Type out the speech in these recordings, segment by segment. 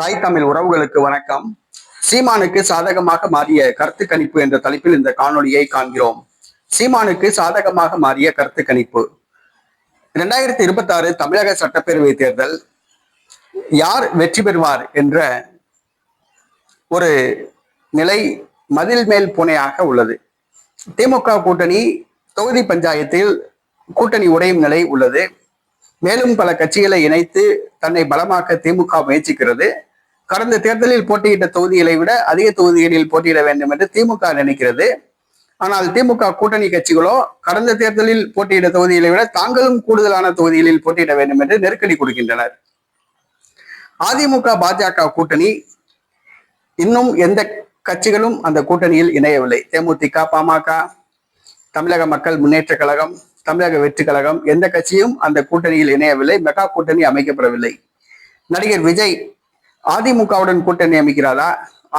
தாய் தமிழ் உறவுகளுக்கு வணக்கம். சீமானுக்கு சாதகமாக மாறிய கருத்து கணிப்பு என்ற தலைப்பில் இந்த காணொலியை காண்கிறோம். சீமானுக்கு சாதகமாக மாறிய கருத்து கணிப்பு. இரண்டாயிரத்தி இருபத்தி ஆறு தமிழக சட்டப்பேரவை தேர்தல் யார் வெற்றி பெறுவார் என்ற ஒரு நிலை மதில் மேல் புனையாக உள்ளது. திமுக கூட்டணி தொகுதி பஞ்சாயத்தில் கூட்டணி உடையும் நிலை உள்ளது. மேலும் பல கட்சிகளை இணைத்து தன்னை பலமாக்க திமுக முயற்சிக்கிறது. கடந்த தேர்தலில் போட்டியிட்ட தொகுதிகளை விட அதிக தொகுதிகளில் போட்டியிட வேண்டும் என்று திமுக நினைக்கிறது. ஆனால் திமுக கூட்டணி கட்சிகளோ கடந்த தேர்தலில் போட்டியிட்ட தொகுதிகளை விட தாங்களும் கூடுதலான தொகுதிகளில் போட்டியிட வேண்டும் என்று நெருக்கடி கொடுக்கின்றனர். அதிமுக பாஜக கூட்டணி இன்னும் எந்த கட்சிகளும் அந்த கூட்டணியில் இணையவில்லை. தேமுதிக பாமக தமிழக மக்கள் முன்னேற்ற கழகம் தமிழக வெற்றி கழகம் எந்த கட்சியும் அந்த கூட்டணியில் இணையவில்லை மெகா கூட்டணி அமைக்கப்படவில்லை. நடிகர் விஜய் அதிமுகவுடன் கூட்டணி அமைக்கிறாரா?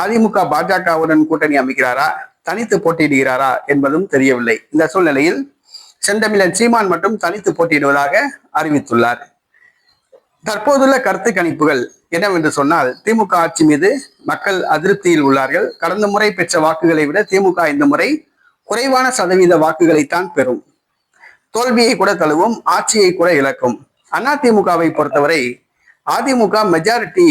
அதிமுக பாஜகவுடன் கூட்டணி அமைக்கிறாரா? தனித்து போட்டியிடுகிறாரா என்பதும் தெரியவில்லை. இந்த சூழ்நிலையில் செந்தமிழன் சீமான் மட்டும் தனித்து போட்டியிடுவதாக அறிவித்துள்ளார். தற்போதுள்ள கருத்து கணிப்புகள் என்னவென்று சொன்னால் திமுக ஆட்சி மீது மக்கள் அதிருப்தியில் உள்ளார்கள். கடந்த முறை பெற்ற வாக்குகளை விட திமுக இந்த முறை குறைவான சதவீத வாக்குகளைத்தான் பெறும். தோல்வியை கூட தழுவும் ஆட்சியை கூட இழக்கும். அதிமுகவை பொறுத்தவரை அதிமுக மெஜாரிட்டி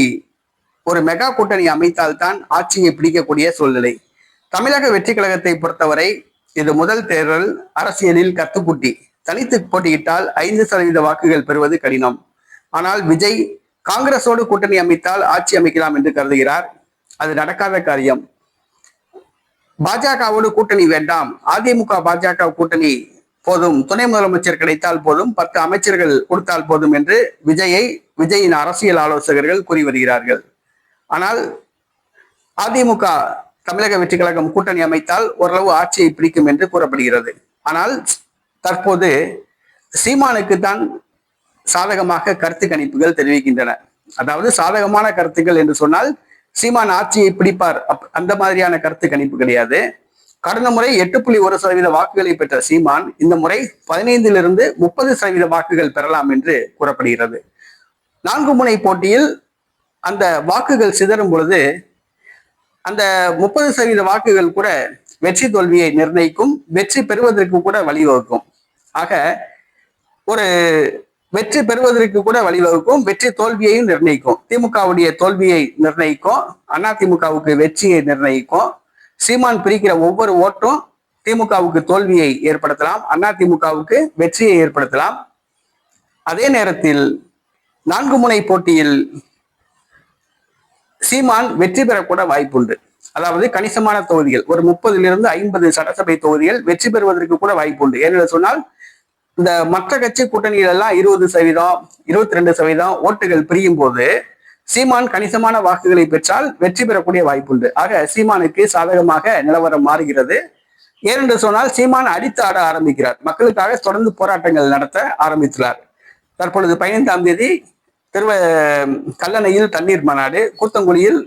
ஒரு மெகா கூட்டணி அமைத்தால்தான் ஆட்சியை பிடிக்கக்கூடிய சூழ்நிலை. தமிழக வெற்றி கழகத்தை பொறுத்தவரை இது முதல் தேர்தல் அரசியலில் கத்துக்குட்டி. தனித்து போட்டியிட்டால் ஐந்து சதவீத வாக்குகள் பெறுவது கடினம். ஆனால் விஜய் காங்கிரஸோடு கூட்டணி அமைத்தால் ஆட்சி அமைக்கலாம் என்று கருதுகிறார். அது நடக்காத காரியம். பாஜகவோடு கூட்டணி வேண்டாம். அதிமுக பாஜக கூட்டணி போதும். துணை முதலமைச்சர் கிடைத்தால் போதும். பத்து அமைச்சர்கள் கொடுத்தால் போதும் என்று விஜயை விஜயின் அரசியல் ஆலோசகர்கள் கூறி வருகிறார்கள். ஆனால் அதிமுக தமிழக வெற்றி கழகம் கூட்டணி அமைத்தால் ஓரளவு ஆட்சியை பிடிக்கும் என்று கூறப்படுகிறது. ஆனால் தற்போது சீமானுக்கு தான் சாதகமாக கருத்து கணிப்புகள் தெரிவிக்கின்றன. அதாவது சாதகமான கருத்துக்கள் என்று சொன்னால் சீமான் ஆட்சியை பிடிப்பார். அப்- அந்த மாதிரியான கருத்து கணிப்பு கிடையாது. கடந்த முறை எட்டு புள்ளி ஒரு சதவீத வாக்குகளை பெற்ற சீமான் இந்த முறை பதினைந்திலிருந்து முப்பது சதவீத வாக்குகள் பெறலாம் என்று கூறப்படுகிறது. நான்கு முனை போட்டியில் அந்த வாக்குகள் சிதறும் பொழுது அந்த முப்பது சதவீத வாக்குகள் கூட வெற்றி தோல்வியை நிர்ணயிக்கும் வெற்றி பெறுவதற்கு கூட வழிவகுக்கும். ஆக ஒரு வெற்றி பெறுவதற்கு கூட வழிவகுக்கும் வெற்றி தோல்வியையும் நிர்ணயிக்கும். திமுகவுடைய தோல்வியை நிர்ணயிக்கும் அதிமுகவுக்கு வெற்றியை நிர்ணயிக்கும். சீமான் பிரிக்கிற ஒவ்வொரு ஓட்டும் திமுகவுக்கு தோல்வியை ஏற்படுத்தலாம். அதிமுகவுக்கு வெற்றியை ஏற்படுத்தலாம். அதே நேரத்தில் நான்கு முனை போட்டியில் சீமான் வெற்றி பெறக்கூட வாய்ப்புண்டு. அதாவது கணிசமான தொகுதிகள் ஒரு முப்பதிலிருந்து ஐம்பது சட்டசபை தொகுதிகள் வெற்றி பெறுவதற்கு கூட வாய்ப்புண்டு. ஏனென்று சொன்னால் இந்த மற்ற கட்சி கூட்டணிகள் எல்லாம் இருபது சதவீதம் இருபத்தி ரெண்டு சதவீதம் ஓட்டுகள் பிரியும் போது சீமான் கணிசமான வாக்குகளை பெற்றால் வெற்றி பெறக்கூடிய வாய்ப்புண்டு. ஆக சீமானுக்கு சாதகமாக நிலவரம் மாறுகிறது. ஏனென்று சொன்னால் சீமான் அடித்து ஆட ஆரம்பிக்கிறார். மக்களுக்காக தொடர்ந்து போராட்டங்கள் நடத்த ஆரம்பித்துள்ளார். தற்பொழுது பதினைந்தாம் தேதி திருவ கல்லணையில் தண்ணீர் மாநாடு கூத்தங்குடியில்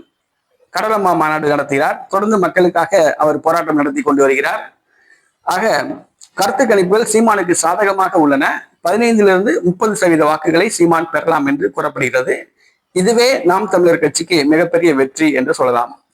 கடலம்மா மாநாடு நடத்துகிறார். தொடர்ந்து மக்களுக்காக அவர் போராட்டம் நடத்தி கொண்டு வருகிறார். ஆக கருத்து கணிப்புகள் சீமானுக்கு சாதகமாக உள்ளன. பதினைந்திலிருந்து முப்பது சதவீத வாக்குகளை சீமான் பெறலாம் என்று கூறப்படுகிறது. இதுவே நாம் தமிழர் கட்சிக்கு மிகப்பெரிய வெற்றி என்று சொல்லலாம்.